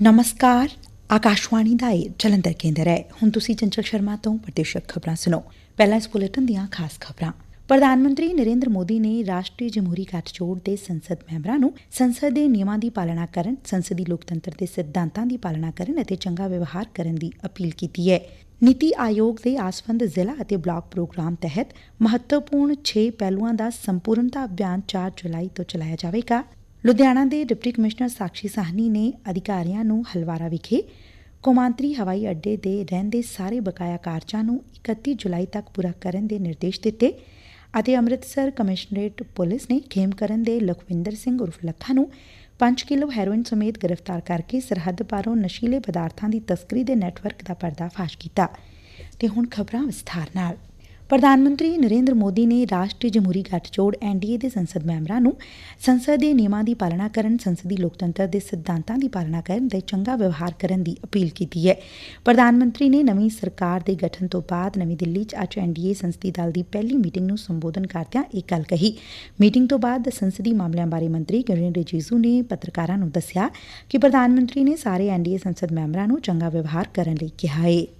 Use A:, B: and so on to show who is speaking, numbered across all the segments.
A: ਨਮਸਕਾਰ ਆਕਾਸ਼ਵਾਣੀ ਦਾ ਇਹ ਜਲੰਧਰ ਕੇਂਦਰ ਹੈ ਹੁਣ ਤੁਸੀਂ ਚੰਚਲ ਸ਼ਰਮਾ ਤੋਂ ਪ੍ਰਦੇਸ਼ਕ ਖਬਰਾਂ ਸੁਣੋ ਪਹਿਲਾਂ ਇਸ ਬੁਲੇਟਿਨ ਦੀਆਂ ਖਾਸ ਖਬਰਾਂ ਪ੍ਰਧਾਨ ਮੰਤਰੀ ਨਰੇਂਦਰ ਮੋਦੀ ਨੇ ਰਾਸ਼ਟਰੀ ਜਮਹੂਰੀ ਗੱਠਜੋੜ ਦੇ ਸੰਸਦ ਮੈਂਬਰਾਂ ਨੂੰ ਸੰਸਦ ਦੇ ਨਿਯਮਾਂ ਦੀ ਪਾਲਣਾ ਕਰਨ ਸੰਸਦੀ ਲੋਕਤੰਤਰ ਦੇ ਸਿਧਾਂਤਾਂ ਦੀ ਪਾਲਣਾ ਕਰਨ ਅਤੇ ਚੰਗਾ ਵਿਵਹਾਰ ਕਰਨ ਦੀ ਅਪੀਲ ਕੀਤੀ ਹੈ ਨੀਤੀ ਆਯੋਗ ਦੇ ਆਸਵੰਦ ਜ਼ਿਲ੍ਹਾ ਅਤੇ ਬਲਾਕ ਪ੍ਰੋਗਰਾਮ ਤਹਿਤ ਮਹੱਤਵਪੂਰਨ 6 ਪਹਿਲੂਆਂ ਦਾ ਸੰਪੂਰਨਤਾ ਅਭਿਆਨ 4 ਜੁਲਾਈ ਤੋਂ ਚਲਾਇਆ ਜਾਵੇਗਾ ਲੁਧਿਆਣਾ ਦੇ ਡਿਪਟੀ ਕਮਿਸ਼ਨਰ ਸਾਕਸ਼ੀ ਸਾਹਨੀ ਨੇ ਅਧਿਕਾਰੀਆਂ ਨੂੰ ਹਲਵਾਰਾ ਵਿਖੇ ਕੌਮਾਂਤਰੀ ਹਵਾਈ ਅੱਡੇ ਦੇ ਰਹਿੰਦੇ ਸਾਰੇ ਬਕਾਇਆ ਕਾਰਜਾਂ ਨੂੰ 31 ਜੁਲਾਈ ਤੱਕ ਪੂਰਾ ਕਰਨ ਦੇ ਨਿਰਦੇਸ਼ ਦਿੱਤੇ ਅਤੇ ਅੰਮ੍ਰਿਤਸਰ ਕਮਿਸ਼ਨਰੇਟ ਪੁਲਿਸ ਨੇ ਖੇਮਕਰਨ ਦੇ ਲਖਵਿੰਦਰ ਸਿੰਘ ਉਰਫ ਲੱਖਾ ਨੂੰ 5 ਕਿਲੋ ਹੈਰੋਇਨ ਸਮੇਤ ਗ੍ਰਿਫਤਾਰ ਕਰਕੇ ਸਰਹੱਦ ਪਾਰੋਂ ਨਸ਼ੀਲੇ ਪਦਾਰਥਾਂ ਦੀ ਤਸਕਰੀ ਦੇ ਨੈਟਵਰਕ ਦਾ ਪਰਦਾਫਾਸ਼ ਕੀਤਾ। ਤੇ ਹੁਣ ਖਬਰਾਂ ਵਿਸਥਾਰ ਨਾਲ। ਪ੍ਰਧਾਨ ਮੰਤਰੀ ਨਰੇਂਦਰ ਮੋਦੀ ਨੇ ਰਾਸ਼ਟਰੀ ਜਮਹੂਰੀ ਗੱਠਜੋੜ ਐਨਡੀਏ ਦੇ ਸੰਸਦ ਮੈਂਬਰਾਂ ਨੂੰ ਸੰਸਦ ਦੇ ਨਿਯਮਾਂ ਦੀ ਪਾਲਣਾ ਕਰਨ, ਸੰਸਦੀ ਲੋਕਤੰਤਰ ਦੇ ਸਿਧਾਂਤਾਂ ਦੀ ਪਾਲਣਾ ਕਰਨ ਤੇ ਚੰਗਾ ਵਿਵਹਾਰ ਕਰਨ ਦੀ ਅਪੀਲ ਕੀਤੀ ਹੈ। ਪ੍ਰਧਾਨ ਮੰਤਰੀ ਨੇ ਨਵੀਂ ਸਰਕਾਰ ਦੇ ਗਠਨ ਤੋਂ ਬਾਅਦ ਨਵੀਂ ਦਿੱਲੀ 'ਚ ਅੱਜ ਐਨਡੀਏ ਸੰਸਦੀ ਦਲ ਦੀ ਪਹਿਲੀ ਮੀਟਿੰਗ ਨੂੰ ਸੰਬੋਧਨ ਕਰਦਿਆਂ ਇਹ ਗੱਲ ਕਹੀ। ਮੀਟਿੰਗ ਤੋਂ ਬਾਅਦ ਸੰਸਦੀ ਮਾਮਲਿਆਂ ਬਾਰੇ ਮੰਤਰੀ ਕਿਰਨ ਰਿਜੀਜੂ ਨੇ ਪੱਤਰਕਾਰਾਂ ਨੂੰ ਦੱਸਿਆ ਕਿ ਪ੍ਰਧਾਨ ਮੰਤਰੀ ਨੇ ਸਾਰੇ ਐਨਡੀਏ ਸੰਸਦ ਮੈਂਬਰਾਂ ਨੂੰ ਚੰਗਾ ਵਿਵਹਾਰ ਕਰਨ ਲਈ ਕਿਹਾ ਹੈ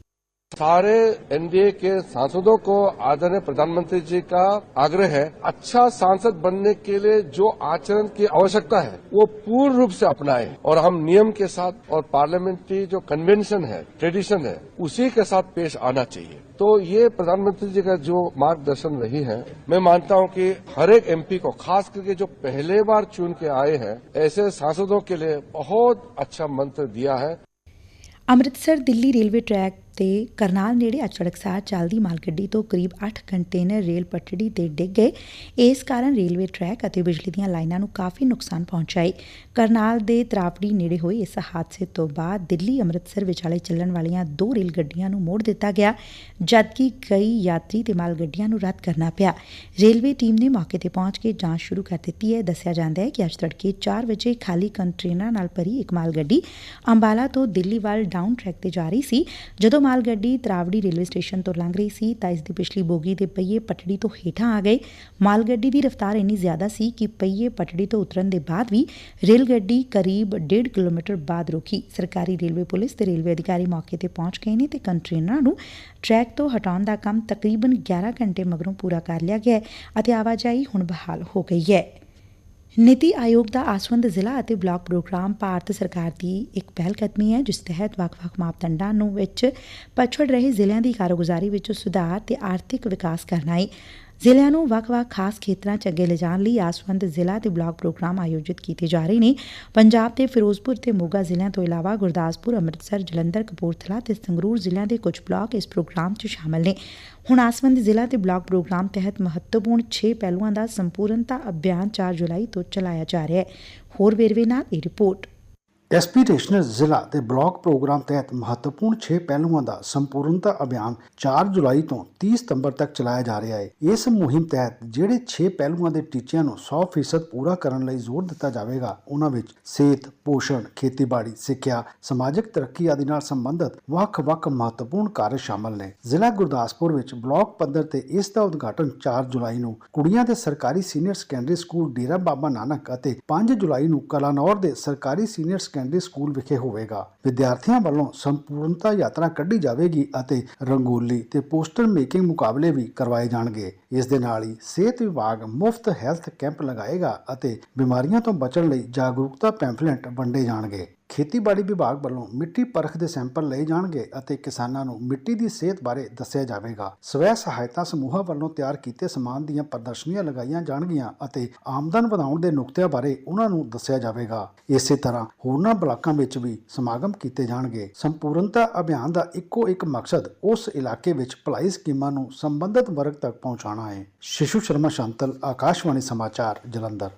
B: सारे एनडीए के सांसदों को आदरणीय प्रधानमंत्री जी का आग्रह है अच्छा सांसद बनने के लिए जो आचरण की आवश्यकता है, वो पूर्ण रूप से अपनाएँ। और हम नियम के साथ और पार्लियामेंट्री जो कन्वेंशन है, ट्रेडिशन है, उसी के साथ पेश आना चाहिए। तो ये प्रधानमंत्री जी का जो मार्गदर्शन रही है, मैं मानता हूँ कि हर एक एमपी को, खास करके जो पहले बार चुन के आए हैं, ऐसे सांसदों के लिए बहुत अच्छा मंत्र दिया है।
A: अमृतसर दिल्ली रेलवे ट्रैक ਤੇ ਕਰਨਾਲ ਨੇੜੇ ਅੱਜ ਸੜਕਸਾਰ ਚੱਲਦੀ ਮਾਲਗੱਡੀ ਤੋਂ ਕਰੀਬ 8 ਕੰਟੇਨਰ ਰੇਲ ਪਟੜੀ ਤੇ ਡਿੱਗ ਗਏ। ਇਸ ਕਾਰਨ ਰੇਲਵੇ ਟਰੈਕ ਅਤੇ ਬਿਜਲੀ ਦੀਆਂ ਲਾਈਨਾਂ ਨੂੰ ਕਾਫੀ ਨੁਕਸਾਨ ਪਹੁੰਚਾ ਹੈ ਕਰਨਾਲ ਦੇ ਤਰਾਪੜੀ ਨੇੜੇ ਹੋਏ ਇਸ ਹਾਦਸੇ ਤੋਂ ਬਾਅਦ ਦਿੱਲੀ, ਅੰਮ੍ਰਿਤਸਰ ਵਿਚਾਲੇ ਚੱਲਣ ਵਾਲੀਆਂ ਦੋ ਰੇਲ ਗੱਡੀਆਂ ਨੂੰ ਮੋੜ ਦਿੱਤਾ ਗਿਆ, ਜਦਕਿ ਕਈ ਯਾਤਰੀ ਤੇ ਮਾਲ ਗੱਡੀਆਂ ਨੂੰ ਰੱਦ ਕਰਨਾ ਪਿਆ। ਰੇਲਵੇ ਟੀਮ ਨੇ ਮੌਕੇ ਤੇ ਪਹੁੰਚ ਕੇ ਜਾਂਚ ਸ਼ੁਰੂ ਕਰ ਦਿੱਤੀ ਹੈ। ਦੱਸਿਆ ਜਾਂਦਾ ਹੈ ਕਿ ਅੱਜ ਤੜਕੇ 4 ਵਜੇ ਖਾਲੀ ਕੰਟੇਨਰਾਂ ਨਾਲ ਭਰੀ ਇੱਕ ਮਾਲ ਗੱਡੀ ਅੰਬਾਲਾ ਤੋਂ ਦਿੱਲੀ ਵੱਲ ਡਾਊਨ ਟਰੈਕ ਤੇ ਜਾ ਰਹੀ ਸੀ, ਜਦੋਂ ਮਾਲ ਗੱਡੀ ਤਰਾਵੜੀ ਰੇਲਵੇ ਸਟੇਸ਼ਨ ਤੋਂ ਲੰਘ ਰਹੀ ਸੀ, ਤਾਂ ਇਸ ਦੀ ਪਿਛਲੀ ਬੋਗੀ ਦੇ ਪਹੀਏ ਪਟੜੀ ਤੋਂ ਹੇਠਾਂ ਆ ਗਏ। ਮਾਲ ਗੱਡੀ ਦੀ ਰਫ਼ਤਾਰ ਇੰਨੀ ਜ਼ਿਆਦਾ ਸੀ ਕਿ ਪਹੀਏ ਪਟੜੀ ਤੋਂ ਉਤਰਨ ਦੇ ਬਾਅਦ ਵੀ ਰੇਲ ਗੱਡੀ ਕਰੀਬ 1.5 ਕਿਲੋਮੀਟਰ ਬਾਅਦ ਰੁਕੀ। ਸਰਕਾਰੀ ਰੇਲਵੇ ਪੁਲਿਸ ਤੇ ਰੇਲਵੇ ਅਧਿਕਾਰੀ ਮੌਕੇ ਤੇ ਪਹੁੰਚ ਗਏ ਨੇ ਤੇ ਕੰਟੇਨਰਾਂ ਨੂੰ ਟਰੈਕ ਤੋਂ ਹਟਾਉਣ ਦਾ ਕੰਮ ਤਕਰੀਬਨ 11 ਘੰਟੇ ਮਗਰੋਂ ਪੂਰਾ ਕਰ ਲਿਆ ਗਿਆ ਅਤੇ ਆਵਾਜਾਈ ਹੁਣ ਬਹਾਲ ਹੋ ਗਈ ਹੈ। ਨੀਤੀ ਆਯੋਗ ਦਾ ਆਸਵੰਦ ਜ਼ਿਲ੍ਹਾ ਅਤੇ ਬਲਾਕ ਪ੍ਰੋਗਰਾਮ ਭਾਰਤ ਸਰਕਾਰ ਦੀ ਇੱਕ ਪਹਿਲ ਕਦਮੀ ਹੈ, ਜਿਸ ਤਹਿਤ ਵੱਖ-ਵੱਖ ਮਾਪਦੰਡਾਂ ਨੂੰ ਵਿੱਚ ਪਛੜ ਰਹੇ ਜ਼ਿਲ੍ਹਿਆਂ ਦੀ ਕਾਰਗੁਜ਼ਾਰੀ ਵਿੱਚ ਸੁਧਾਰ ਤੇ ਆਰਥਿਕ ਵਿਕਾਸ ਕਰਨਾ ਹੈ ਜ਼ਿਲ੍ਹਿਆਂ ਨੂੰ ਵੱਖ-ਵੱਖ ਖਾਸ ਖੇਤਰਾਂ 'ਚ ਅੱਗੇ ਲਿਜਾਣ ਲਈ ਆਸਵੰਦ ਜ਼ਿਲ੍ਹਾ ਤੇ ਬਲਾਕ ਪ੍ਰੋਗਰਾਮ ਆਯੋਜਿਤ ਕੀਤੇ ਜਾ ਰਹੇ ਨੇ। ਪੰਜਾਬ ਦੇ ਫਿਰੋਜ਼ਪੁਰ ਤੇ ਮੋਗਾ ਜ਼ਿਲ੍ਹਿਆਂ ਤੋਂ ਇਲਾਵਾ ਗੁਰਦਾਸਪੁਰ, ਅੰਮ੍ਰਿਤਸਰ, ਜਲੰਧਰ, ਕਪੂਰਥਲਾ ਤੇ ਸੰਗਰੂਰ ਜ਼ਿਲ੍ਹਿਆਂ ਦੇ ਕੁਝ ਬਲਾਕ ਇਸ ਪ੍ਰੋਗਰਾਮ 'ਚ ਸ਼ਾਮਲ ਨੇ। ਹੁਣ ਆਸਵੰਦ ਜ਼ਿਲ੍ਹਾ ਤੇ ਬਲਾਕ ਪ੍ਰੋਗਰਾਮ ਤਹਿਤ ਮਹੱਤਵਪੂਰਨ 6 ਪਹਿਲੂਆਂ ਦਾ ਸੰਪੂਰਨਤਾ ਅਭਿਆਨ 4 ਜੁਲਾਈ ਤੋਂ ਚਲਾਇਆ ਜਾ ਰਿਹਾ ਹੈ। ਹੋਰ ਵੇਰਵੇ ਨਾਲ ਇਹ ਰਿਪੋਰਟ।
C: ਐਸਪੀਰੇਸ਼ਨਲ ਜ਼ਿਲ੍ਹਾ ਤੇ ਬਲਾਕ ਪ੍ਰੋਗਰਾਮ ਤਹਿਤ ਮਹੱਤਵਪੂਰਨ 6 ਪਹਿਲੂਆਂ ਦਾ ਸੰਪੂਰਨਤਾ ਅਭਿਆਨ 4 ਜੁਲਾਈ ਤੋਂ 30 ਸਤੰਬਰ ਤੱਕ ਚਲਾਇਆ ਜਾ ਰਿਹਾ ਹੈ। ਇਸ ਮੁਹਿੰਮ ਤਹਿਤ ਜਿਹੜੇ 6 ਪਹਿਲੂਆਂ ਦੇ ਟੀਚਿਆਂ ਨੂੰ 100% ਪੂਰਾ ਕਰਨ ਲਈ ਜ਼ੋਰ ਦਿੱਤਾ ਜਾਵੇਗਾ, ਉਹਨਾਂ ਵਿੱਚ ਸਿਹਤ, ਪੋਸ਼ਣ, ਖੇਤੀਬਾੜੀ, ਸਿੱਖਿਆ, ਸਮਾਜਿਕ ਤਰੱਕੀ ਆਦਿ ਨਾਲ ਸੰਬੰਧਿਤ ਵੱਖ-ਵੱਖ ਮਹੱਤਵਪੂਰਨ ਕਾਰਜ ਸ਼ਾਮਲ ਨੇ। ਜ਼ਿਲ੍ਹਾ ਗੁਰਦਾਸਪੁਰ ਵਿੱਚ ਬਲਾਕ ਪੱਧਰ ਤੇ ਇਸ ਦਾ ਉਦਘਾਟਨ 4 ਜੁਲਾਈ ਨੂੰ ਕੁੜੀਆਂ ਦੇ ਸਰਕਾਰੀ senior secondary school Dera Baba Nanak ਅਤੇ 5 ਜੁਲਾਈ ਨੂੰ ਕਲਾਨੌਰ ਦੇ ਸਰਕਾਰੀ ਸੀਨੀਅਰ ਸੈਕੰਡਰੀ ਸਕੂਲ ਵਿਖੇ ਹੋਵੇਗਾ। ਵਿਦਿਆਰਥੀਆਂ ਵੱਲੋਂ ਸੰਪੂਰਨਤਾ ਯਾਤਰਾ ਕੱਢੀ ਜਾਵੇਗੀ ਅਤੇ ਰੰਗੋਲੀ ਤੇ ਪੋਸਟਰ ਮੇਕਿੰਗ ਮੁਕਾਬਲੇ ਵੀ ਕਰਵਾਏ ਜਾਣਗੇ। ਇਸ ਦੇ ਨਾਲ ਹੀ ਸਿਹਤ ਵਿਭਾਗ ਮੁਫਤ ਹੈਲਥ ਕੈਂਪ ਲਗਾਏਗਾ ਅਤੇ ਬਿਮਾਰੀਆਂ ਤੋਂ ਬਚਣ ਲਈ ਜਾਗਰੂਕਤਾ ਪੈਂਫਲੇਟ ਵੰਡੇ ਜਾਣਗੇ। ਖੇਤੀਬਾੜੀ ਵਿਭਾਗ ਵੱਲੋਂ ਮਿੱਟੀ ਪਰਖ ਦੇ ਸੈਂਪਲ ਲਏ ਜਾਣਗੇ ਅਤੇ ਕਿਸਾਨਾਂ ਨੂੰ ਮਿੱਟੀ ਦੀ ਸਿਹਤ ਬਾਰੇ ਦੱਸਿਆ ਜਾਵੇਗਾ। ਸਵੈ ਸਹਾਇਤਾ ਸਮੂਹਾਂ ਵੱਲੋਂ ਤਿਆਰ ਕੀਤੇ ਸਮਾਨ ਦੀਆਂ ਪ੍ਰਦਰਸ਼ਨੀਆਂ ਲਗਾਈਆਂ ਜਾਣਗੀਆਂ ਅਤੇ ਆਮਦਨ ਵਧਾਉਣ ਦੇ ਨੁਕਤਿਆਂ ਬਾਰੇ ਉਹਨਾਂ ਨੂੰ ਦੱਸਿਆ ਜਾਵੇਗਾ। ਇਸੇ ਤਰ੍ਹਾਂ ਹੋਰਨਾਂ ਬਲਾਕਾਂ ਵਿੱਚ ਵੀ ਸਮਾਗਮ ਕੀਤੇ ਜਾਣਗੇ। ਸੰਪੂਰਨਤਾ ਅਭਿਆਨ ਦਾ ਇੱਕੋ ਇੱਕ ਮਕਸਦ ਉਸ ਇਲਾਕੇ ਵਿੱਚ ਭਲਾਈ ਸਕੀਮਾਂ ਨੂੰ ਸੰਬੰਧਿਤ ਵਰਗ ਤੱਕ ਪਹੁੰਚਾਉਣਾ ਹੈ। ਸ਼ਿਸ਼ੂ ਸ਼ਰਮਾ ਸ਼ਾਂਤਲ, ਆਕਾਸ਼ਵਾਣੀ ਸਮਾਚਾਰ, ਜਲੰਧਰ।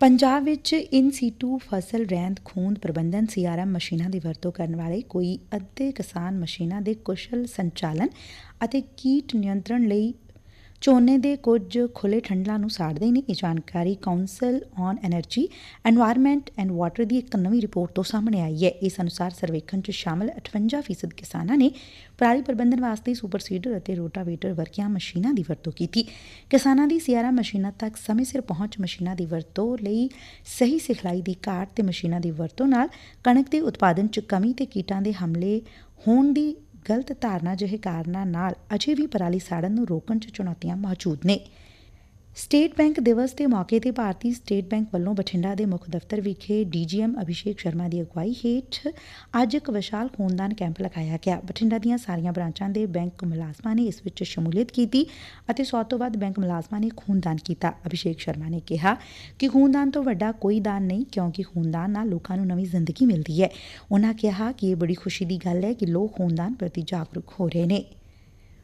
A: ਪੰਜਾਬ ਵਿੱਚ ਇਨ ਸੀਟੂ ਫਸਲ ਰਹਿੰਦ ਖੂੰਦ ਪ੍ਰਬੰਧਨ ਸੀਆਰਐਮ ਮਸ਼ੀਨਾਂ ਦੀ ਵਰਤੋਂ ਕਰਨ ਵਾਲੇ ਕੋਈ ਅੱਧੇ ਕਿਸਾਨ ਮਸ਼ੀਨਾਂ ਦੇ ਕੁਸ਼ਲ ਸੰਚਾਲਨ ਅਤੇ ਕੀਟ ਨਿਯੰਤਰਣ ਲਈ ਝੋਨੇ ਦੇ ਕੁਝ ਖੁੱਲੇ ਠੰਡਲਾਂ ਨੂੰ ਸਾੜਦੇ ਨੇ, ਇਹ ਜਾਣਕਾਰੀ council on energy environment and water ਦੀ ਇੱਕ ਨਵੀਂ ਰਿਪੋਰਟ ਤੋਂ ਸਾਹਮਣੇ ਆਈ ਹੈ। ਇਸ ਅਨੁਸਾਰ ਸਰਵੇਖਣ 'ਚ ਸ਼ਾਮਲ 58% ਕਿਸਾਨਾਂ ਨੇ ਪਰਾਲੀ ਪ੍ਰਬੰਧਨ ਵਾਸਤੇ ਸੁਪਰ ਸੀਡਰ ਅਤੇ ਰੋਟਾਵੇਟਰ ਵਰਗੀਆਂ ਮਸ਼ੀਨਾਂ ਦੀ ਵਰਤੋਂ ਕੀਤੀ। ਕਿਸਾਨਾਂ ਦੀ ਸਿਆਰਾ ਮਸ਼ੀਨਾਂ ਤੱਕ ਸਮੇਂ ਸਿਰ ਪਹੁੰਚ ਮਸ਼ੀਨਾਂ ਦੀ ਵਰਤੋਂ ਲਈ ਸਹੀ ਸਿਖਲਾਈ ਦੀ ਘਾਟ ਤੇ ਮਸ਼ੀਨਾਂ ਦੀ ਵਰਤੋਂ ਨਾਲ ਕਣਕ ਦੇ ਉਤਪਾਦਨ 'ਚ ਕਮੀ ਤੇ ਕੀਟਾਂ ਦੇ ਹਮਲੇ ਹੋਣ ਦੀ ਗਲਤ ਧਾਰਨਾ ਜਿਹੇ ਕਾਰਨਾਂ ਨਾਲ ਅਜੇ ਵੀ ਪਰਾਲੀ ਸਾੜਨ ਨੂੰ ਰੋਕਣ 'ਚ ਚੁਣੌਤੀਆਂ ਮੌਜੂਦ ਨੇ। ਸਟੇਟ ਬੈਂਕ ਦਿਵਸ ਦੇ ਮੌਕੇ ਤੇ ਭਾਰਤੀ ਸਟੇਟ ਬੈਂਕ ਵੱਲੋਂ ਬਠਿੰਡਾ ਦੇ ਮੁੱਖ ਦਫ਼ਤਰ ਵਿਖੇ ਡੀਜੀਐਮ ਅਭਿਸ਼ੇਕ ਸ਼ਰਮਾ ਦੀ ਅਗਵਾਈ ਹੇਠ ਅੱਜ ਇੱਕ ਵਿਸ਼ਾਲ ਖੂਨਦਾਨ ਕੈਂਪ ਲਗਾਇਆ ਗਿਆ। ਬਠਿੰਡਾ ਦੀਆਂ ਸਾਰੀਆਂ ਬ੍ਰਾਂਚਾਂ ਦੇ ਬੈਂਕ ਮੁਲਾਜ਼ਮਾਂ ਨੇ ਇਸ ਵਿੱਚ ਸ਼ਮੂਲੀਅਤ ਕੀਤੀ ਅਤੇ 100 ਤੋਂ ਵੱਧ ਬੈਂਕ ਮੁਲਾਜ਼ਮਾਂ ਨੇ ਖੂਨਦਾਨ ਕੀਤਾ। ਅਭਿਸ਼ੇਕ ਸ਼ਰਮਾ ਨੇ ਕਿਹਾ ਕਿ ਖੂਨਦਾਨ ਤੋਂ ਵੱਡਾ ਕੋਈ ਦਾਨ ਨਹੀਂ, ਕਿਉਂਕਿ ਖੂਨਦਾਨ ਨਾਲ ਲੋਕਾਂ ਨੂੰ ਨਵੀਂ ਜ਼ਿੰਦਗੀ ਮਿਲਦੀ ਹੈ। ਉਹਨਾਂ ਕਿਹਾ ਕਿ ਇਹ ਬੜੀ ਖੁਸ਼ੀ ਦੀ ਗੱਲ ਹੈ ਕਿ ਲੋਕ ਖੂਨਦਾਨ ਪ੍ਰਤੀ ਜਾਗਰੂਕ ਹੋ ਰਹੇ ਨੇ।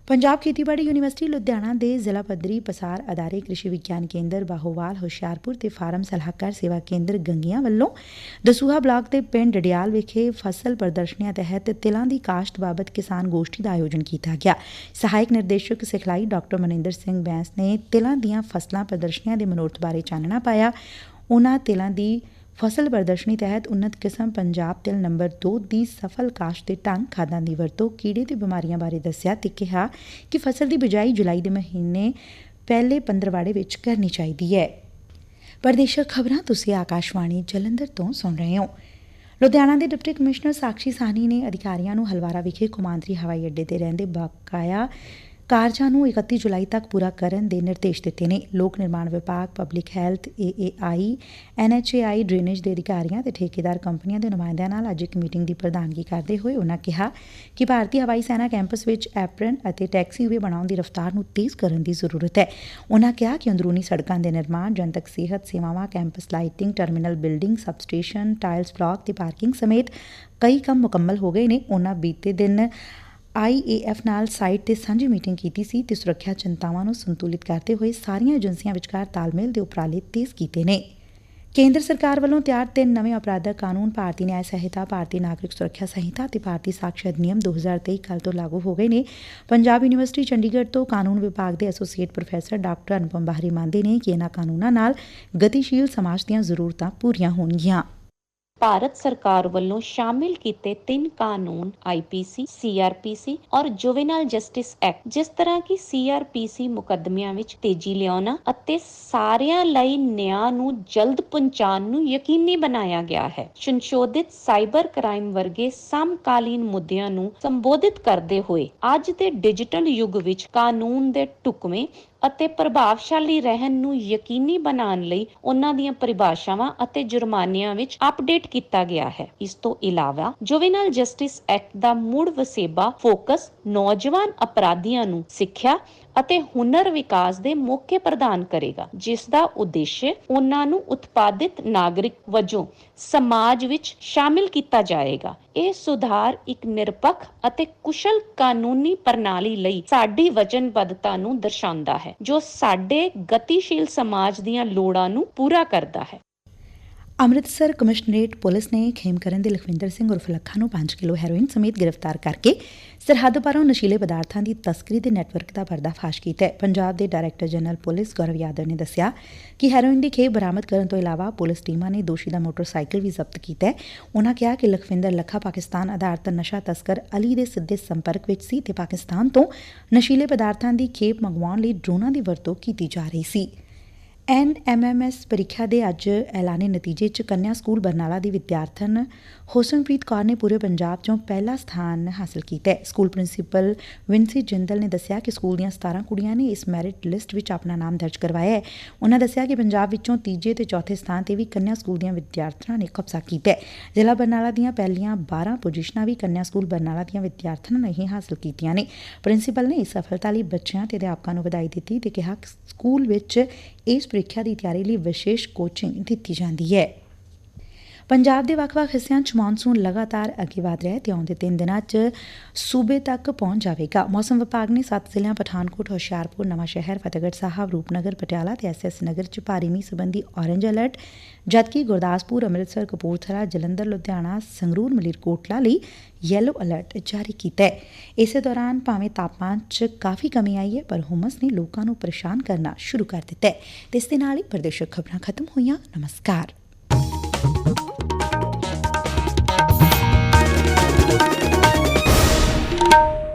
A: ਪੰਜਾਬ ਖੇਤੀਬਾੜੀ ਯੂਨੀਵਰਸਿਟੀ ਲੁਧਿਆਣਾ ਦੇ ਜ਼ਿਲ੍ਹਾ ਪੱਧਰੀ ਪਸਾਰ ਅਦਾਰੇ ਕ੍ਰਿਸ਼ੀ ਵਿਗਿਆਨ ਕੇਂਦਰ ਬਾਹੋਵਾਲ, ਹੁਸ਼ਿਆਰਪੁਰ ਤੇ ਫਾਰਮ ਸਲਾਹਕਾਰ ਸੇਵਾ ਕੇਂਦਰ ਗੰਗੀਆਂ ਵੱਲੋਂ ਦਸੂਹਾ ਬਲਾਕ ਦੇ ਪਿੰਡ ਡਡਿਆਲ ਵਿਖੇ ਫਸਲ ਪ੍ਰਦਰਸ਼ਨੀਆਂ ਤਹਿਤ ਤਿਲਾਂ ਦੀ ਕਾਸ਼ਤ ਬਾਬਤ ਕਿਸਾਨ ਗੋਸ਼ਟੀ ਦਾ ਆਯੋਜਨ ਕੀਤਾ ਗਿਆ। ਸਹਾਇਕ ਨਿਰਦੇਸ਼ਕ ਸਿਖਲਾਈ ਡਾਕਟਰ ਮਨਿੰਦਰ ਸਿੰਘ ਬੈਂਸ ਨੇ ਤਿਲਾਂ ਦੀਆਂ ਫਸਲਾਂ ਪ੍ਰਦਰਸ਼ਨੀਆਂ ਦੇ ਮਨੋਰਥ ਬਾਰੇ ਚਾਨਣਾ ਪਾਇਆ। ਉਹਨਾਂ ਤਿਲਾਂ ਦੀ ਫਸਲ ਪ੍ਰਦਰਸ਼ਨੀ ਤਹਿਤ ਉન્નਤ ਕਿਸਮ ਪੰਜਾਬ ਤਿਲ ਨੰਬਰ 2 ਦੀ ਸਫਲ ਕਾਸ਼ਤ ਦੇ ਢੰਗ ਖਾਦਾਂ ਦੀ ਵਰਤੋਂ ਕੀੜੇ ਤੇ ਬਿਮਾਰੀਆਂ ਬਾਰੇ ਦੱਸਿਆ ਤੇ ਕਿਹਾ ਕਿ ਫਸਲ ਦੀ ਬਿਜਾਈ ਜੁਲਾਈ ਦੇ ਮਹੀਨੇ ਪਹਿਲੇ ਪੰਦਰਵਾੜੇ ਵਿੱਚ ਕਰਨੀ ਚਾਹੀਦੀ ਹੈ। ਪ੍ਰਦੇਸ਼ਕ ਖਬਰਾਂ ਤੁਸੀਂ ਆਕਾਸ਼ਵਾਣੀ ਜਲੰਧਰ ਤੋਂ ਸੁਣ ਰਹੇ ਹੋ। ਲੁਧਿਆਣਾ ਦੇ ਡਿਪਟੀ ਕਮਿਸ਼ਨਰ ਸਾਕਸ਼ੀ ਸਾਹਨੀ ਨੇ ਅਧਿਕਾਰੀਆਂ ਨੂੰ ਹਲਵਾਰਾ ਵਿਖੇ ਕੌਮਾਂਤਰੀ ਹਵਾਈ ਅੱਡੇ ਤੇ ਰਹਿੰਦੇ ਬਕਾਇਆ ਕਾਰਜਾਂ ਨੂੰ 31 ਜੁਲਾਈ ਤੱਕ ਪੂਰਾ ਕਰਨ ਦੇ ਨਿਰਦੇਸ਼ ਦਿੱਤੇ ਨੇ। ਲੋਕ ਨਿਰਮਾਣ ਵਿਭਾਗ, public health, AAI, NHAI drainage ਦੇ ਅਧਿਕਾਰੀਆਂ ਤੇ ਠੇਕੇਦਾਰ ਕੰਪਨੀਆਂ ਦੇ ਨੁਮਾਇੰਦਿਆਂ ਨਾਲ ਅੱਜ ਇੱਕ ਮੀਟਿੰਗ ਦੀ ਪ੍ਰਧਾਨਗੀ ਕਰਦੇ ਹੋਏ ਉਨ੍ਹਾਂ ਕਿਹਾ ਕਿ ਭਾਰਤੀ ਹਵਾਈ ਸੈਨਾ ਕੈਂਪਸ ਵਿੱਚ ਐਪਰਨ ਅਤੇ ਟੈਕਸੀਵੇ ਬਣਾਉਣ ਦੀ ਰਫ਼ਤਾਰ ਨੂੰ ਤੇਜ਼ ਕਰਨ ਦੀ ਜ਼ਰੂਰਤ ਹੈ। ਉਨ੍ਹਾਂ ਕਿਹਾ ਕਿ ਅੰਦਰੂਨੀ ਸੜਕਾਂ ਦੇ ਨਿਰਮਾਣ, ਜਨਤਕ ਸਿਹਤ ਸੇਵਾਵਾਂ, campus lighting, terminal building, substation, tiles block ਤੇ ਪਾਰਕਿੰਗ ਸਮੇਤ ਕਈ ਕੰਮ ਮੁਕੰਮਲ ਹੋ ਗਏ ਨੇ। ਉਨ੍ਹਾਂ ਬੀਤੇ ਦਿਨ ਆਈਏਐਫ ਨਾਲ ਸਾਈਟ ਤੇ ਸਾਂਝੀ ਮੀਟਿੰਗ ਕੀਤੀ ਸੀ ਤੇ ਸੁਰੱਖਿਆ ਚਿੰਤਾਵਾਂ ਨੂੰ ਸੰਤੁਲਿਤ ਕਰਦੇ ਹੋਏ ਸਾਰੀਆਂ ਏਜੰਸੀਆਂ ਵਿਚਕਾਰ ਤਾਲਮੇਲ ਦੇ ਉਪਰਾਲੇ ਤੇਜ਼ ਕੀਤੇ ਨੇ। ਕੇਂਦਰ ਸਰਕਾਰ ਵੱਲੋਂ ਤਿਆਰ ਤਿੰਨ ਨਵੇਂ ਅਪਰਾਧਕ ਕਾਨੂੰਨ, ਭਾਰਤੀ ਨਿਆਂ ਸੰਹਿਤਾ ਭਾਰਤੀ ਨਾਗਰਿਕ ਸੁਰੱਖਿਆ ਸੰਹਿਤਾ ਤੇ ਭਾਰਤੀ ਸਾਕਸ਼ੀ ਅਧਿਨਿਯਮ 2023 ਕੱਲ ਤੋਂ ਲਾਗੂ ਹੋ ਗਏ ਨੇ। ਪੰਜਾਬ ਯੂਨੀਵਰਸਿਟੀ ਚੰਡੀਗੜ੍ਹ ਤੋਂ ਕਾਨੂੰਨ ਵਿਭਾਗ ਦੇ ਐਸੋਸੀਏਟ ਪ੍ਰੋਫੈਸਰ ਡਾਕਟਰ ਅਨੁਪਮ ਬਾਹਰੀ ਮੰਨਦੇ ਨੇ ਕਿ ਇਹਨਾਂ ਕਾਨੂੰਨਾਂ ਨਾਲ ਗਤੀਸ਼ੀਲ ਸਮਾਜ ਦੀਆਂ ਜ਼ਰੂਰਤਾਂ ਪੂਰੀਆਂ ਹੋਣਗੀਆਂ।
D: ਭਾਰਤ ਸਰਕਾਰ ਵੱਲੋਂ ਸ਼ਾਮਿਲ ਕੀਤੇ ਤਿੰਨ ਕਾਨੂੰਨ ਆਈਪੀਸੀ ਸੀਆਰਪੀਸੀ ਔਰ ਜੁਵੇਨਾਈਲ ਜਸਟਿਸ ਐਕਟ ਜਿਸ ਤਰ੍ਹਾਂ ਕਿ ਸੀਆਰਪੀਸੀ ਮੁਕੱਦਮਿਆਂ ਵਿੱਚ ਤੇਜ਼ੀ ਲਿਆਉਣਾ ਅਤੇ ਸਾਰਿਆਂ ਲਈ ਨਿਆਂ ਨੂੰ ਜਲਦ ਪਹੁੰਚਾਉਣ ਨੂੰ ਯਕੀਨੀ ਬਣਾਇਆ ਗਿਆ ਹੈ। ਸੰਸ਼ੋਧਿਤ ਸਾਈਬਰ ਕ੍ਰਾਈਮ ਵਰਗੇ ਸਮਕਾਲੀਨ ਮੁੱਦਿਆਂ ਨੂੰ ਸੰਬੋਧਿਤ ਕਰਦੇ ਹੋਏ ਅੱਜ ਦੇ ਡਿਜੀਟਲ ਯੁੱਗ ਵਿੱਚ ਕਾਨੂੰਨ ਦੇ ਟੁਕਵੇਂ ਅਤੇ ਪ੍ਰਭਾਵਸ਼ਾਲੀ ਰਹਿਣ ਨੂੰ ਯਕੀਨੀ ਬਣਾਉਣ ਲਈ ਉਹਨਾਂ ਦੀਆਂ ਪਰਿਭਾਸ਼ਾਵਾਂ ਅਤੇ ਜੁਰਮਾਨਿਆਂ ਵਿੱਚ ਅਪਡੇਟ ਕੀਤਾ ਗਿਆ ਹੈ। ਇਸ ਤੋਂ ਇਲਾਵਾ ਜੁਵੇਨਾਈਲ ਜਸਟਿਸ ਐਕਟ ਦਾ ਮੁੜ ਵਸੇਬਾ ਫੋਕਸ ਨੌਜਵਾਨ ਅਪਰਾਧੀਆਂ ਨੂੰ ਸਿੱਖਿਆ ਅਤੇ ਹੁਨਰ ਵਿਕਾਸ ਦੇ ਮੌਕੇ ਪ੍ਰਦਾਨ ਕਰੇਗਾ, ਜਿਸ ਦਾ ਉਦੇਸ਼ ਉਹਨਾਂ ਨੂੰ ਉਤਪਾਦਿਤ ਨਾਗਰਿਕ ਵਜੋਂ ਸਮਾਜ ਵਿੱਚ ਸ਼ਾਮਿਲ ਕੀਤਾ ਜਾਏਗਾ। ਇਹ ਸੁਧਾਰ ਇੱਕ ਨਿਰਪੱਖ ਅਤੇ ਕੁਸ਼ਲ ਕਾਨੂੰਨੀ ਪ੍ਰਣਾਲੀ ਲਈ ਸਾਡੀ ਵਚਨਬੱਧਤਾ ਨੂੰ ਦਰਸਾਉਂਦਾ ਹੈ। ਜੋ ਸਾਡੇ ਗਤੀਸ਼ੀਲ ਸਮਾਜ ਦੀਆਂ ਲੋੜਾਂ ਨੂੰ ਪੂਰਾ ਕਰਦਾ ਹੈ।
A: ਅੰਮ੍ਰਿਤਸਰ ਕਮਿਸ਼ਨਰੇਟ ਪੁਲਿਸ ਨੇ ਖੇਮਕਰਨ ਦੇ ਲਖਵਿੰਦਰ ਸਿੰਘ ਉਰਫ ਲੱਖਾ ਨੂੰ 5 ਕਿਲੋ ਹੈਰੋਇਨ ਸਮੇਤ ਗ੍ਰਿਫਤਾਰ ਕਰਕੇ ਸਰਹੱਦ ਪਾਰੋਂ ਨਸ਼ੀਲੇ ਪਦਾਰਥਾਂ ਦੀ ਤਸਕਰੀ ਦੇ ਨੈਟਵਰਕ ਦਾ ਪਰਦਾਫਾਸ਼ ਕੀਤਾ ਹੈ। ਪੰਜਾਬ ਦੇ director general police Gaurav Yadav ਨੇ ਦੱਸਿਆ ਕਿ ਹੈਰੋਇਨ ਦੀ ਖੇਪ ਬਰਾਮਦ ਕਰਨ ਤੋਂ ਇਲਾਵਾ ਪੁਲਿਸ ਟੀਮਾਂ ਨੇ ਦੋਸ਼ੀ ਦਾ ਮੋਟਰਸਾਈਕਲ ਵੀ ਜ਼ਬਤ ਕੀਤਾ ਹੈ। ਉਨ੍ਹਾਂ ਕਿਹਾ ਕਿ ਲਖਵਿੰਦਰ ਲੱਖਾ ਪਾਕਿਸਤਾਨ ਆਧਾਰਿਤ ਨਸ਼ਾ ਤਸਕਰ ਅਲੀ ਦੇ ਸਿੱਧੇ ਸੰਪਰਕ ਵਿੱਚ ਸੀ ਤੇ ਪਾਕਿਸਤਾਨ ਤੋਂ ਨਸ਼ੀਲੇ ਪਦਾਰਥਾਂ ਦੀ ਖੇਪ ਮੰਗਵਾਉਣ ਲਈ ਡਰੋਨਾਂ ਦੀ ਵਰਤੋਂ ਕੀਤੀ ਜਾ ਰਹੀ ਸੀ। ਐੱਨ ਐਮ ਐਮ ਐਨਐਮਐਮਐਸ ਪ੍ਰੀਖਿਆ ਦੇ ਅੱਜ ਐਲਾਨੇ ਨਤੀਜੇ 'ਚ ਕੰਨਿਆ ਸਕੂਲ ਬਰਨਾਲਾ ਦੀ ਵਿਦਿਆਰਥਣ ਹੁਸਨਪ੍ਰੀਤ ਕੌਰ ਨੇ ਪੂਰੇ ਪੰਜਾਬ 'ਚੋਂ ਪਹਿਲਾ ਸਥਾਨ ਹਾਸਲ ਕੀਤਾ ਹੈ। ਸਕੂਲ ਪ੍ਰਿੰਸੀਪਲ ਵਿੰਸੀ ਜਿੰਦਲ ਨੇ ਦੱਸਿਆ ਕਿ ਸਕੂਲ ਦੀਆਂ 17 ਕੁੜੀਆਂ ਨੇ ਇਸ ਮੈਰਿਟ ਲਿਸਟ ਵਿੱਚ ਆਪਣਾ ਨਾਮ ਦਰਜ ਕਰਵਾਇਆ ਹੈ। ਉਹਨਾਂ ਦੱਸਿਆ ਕਿ ਪੰਜਾਬ ਵਿੱਚੋਂ ਤੀਜੇ ਤੇ ਚੌਥੇ ਸਥਾਨ ਤੇ ਵੀ ਕੰਨਿਆ ਸਕੂਲ ਦੀਆਂ ਵਿਦਿਆਰਥਣਾਂ ਨੇ ਕਬਜ਼ਾ ਕੀਤਾ ਹੈ। ਜ਼ਿਲ੍ਹਾ ਬਰਨਾਲਾ ਦੀਆਂ ਪਹਿਲੀਆਂ 12 ਪੋਜੀਸ਼ਨਾਂ ਵੀ ਕੰਨਿਆ ਸਕੂਲ ਬਰਨਾਲਾ ਦੀਆਂ ਵਿਦਿਆਰਥਣਾਂ ਨੇ ਹੀ ਹਾਸਲ ਕੀਤੀਆਂ ਨੇ। ਪ੍ਰਿੰਸੀਪਲ ਨੇ ਇਸ ਸਫਲਤਾ ਲਈ ਬੱਚਿਆਂ ਤੇ ਅਧਿਆਪਕਾਂ ਨੂੰ ਵਧਾਈ ਦਿੱਤੀ ਤੇ ਕਿਹਾ ਕਿ ਸਕੂਲ ਵਿੱਚ ਇਸ ਪ੍ਰੀਖਿਆ ਦੀ ਤਿਆਰੀ ਲਈ ਵਿਸ਼ੇਸ਼ ਕੋਚਿੰਗ ਦਿੱਤੀ ਜਾਂਦੀ ਹੈ। ਪੰਜਾਬ ਦੇ ਵੱਖ-ਵੱਖ ਹਿੱਸਿਆਂ 'ਚ ਮੌਨਸੂਨ ਲਗਾਤਾਰ ਅੱਗੇ ਵਧ ਰਿਹਾ ਹੈ ਤੇ ਆਉਂਦੇ 3 ਦਿਨਾਂ 'ਚ ਸੂਬੇ ਤੱਕ ਪਹੁੰਚ ਜਾਵੇਗਾ। ਮੌਸਮ ਵਿਭਾਗ ਨੇ ਸੱਤ ਜ਼ਿਲ੍ਹਿਆਂ ਪਠਾਨਕੋਟ, ਹੁਸ਼ਿਆਰਪੁਰ, ਨਵਾਂਸ਼ਹਿਰ ਫਤਿਹਗੜ੍ਹ ਸਾਹਿਬ, ਰੂਪਨਗਰ, ਪਟਿਆਲਾ ਤੇ ਐਸਐਸ ਨਗਰ 'ਚ ਭਾਰੀ ਮੀਂਹ ਸੰਬੰਧੀ ਔਰੇਂਜ ਅਲਰਟ ਜਦਕਿ ਗੁਰਦਾਸਪੁਰ, ਅੰਮ੍ਰਿਤਸਰ, ਕਪੂਰਥਲਾ, ਜਲੰਧਰ, ਲੁਧਿਆਣਾ, ਸੰਗਰੂਰ, ਮਲੇਰਕੋਟਲਾ ਲਈ ਯੈਲੋ ਅਲਰਟ ਜਾਰੀ ਕੀਤਾ ਹੈ। ਇਸੇ ਦੌਰਾਨ ਭਾਵੇਂ ਤਾਪਮਾਨ 'ਚ ਕਾਫੀ ਕਮੀ ਆਈ ਹੈ ਪਰ ਹੁਮਸ ਨੇ ਲੋਕਾਂ ਨੂੰ ਪਰੇਸ਼ਾਨ ਕਰਨਾ ਸ਼ੁਰੂ ਕਰ ਦਿੱਤਾ ਹੈ। ਤੇ ਇਸ ਦੇ ਨਾਲ ਹੀ ਪ੍ਰਦੇਸ਼ਕ ਖਬਰਾਂ ਖਤਮ ਹੋਈਆਂ। ਨਮਸਕਾਰ।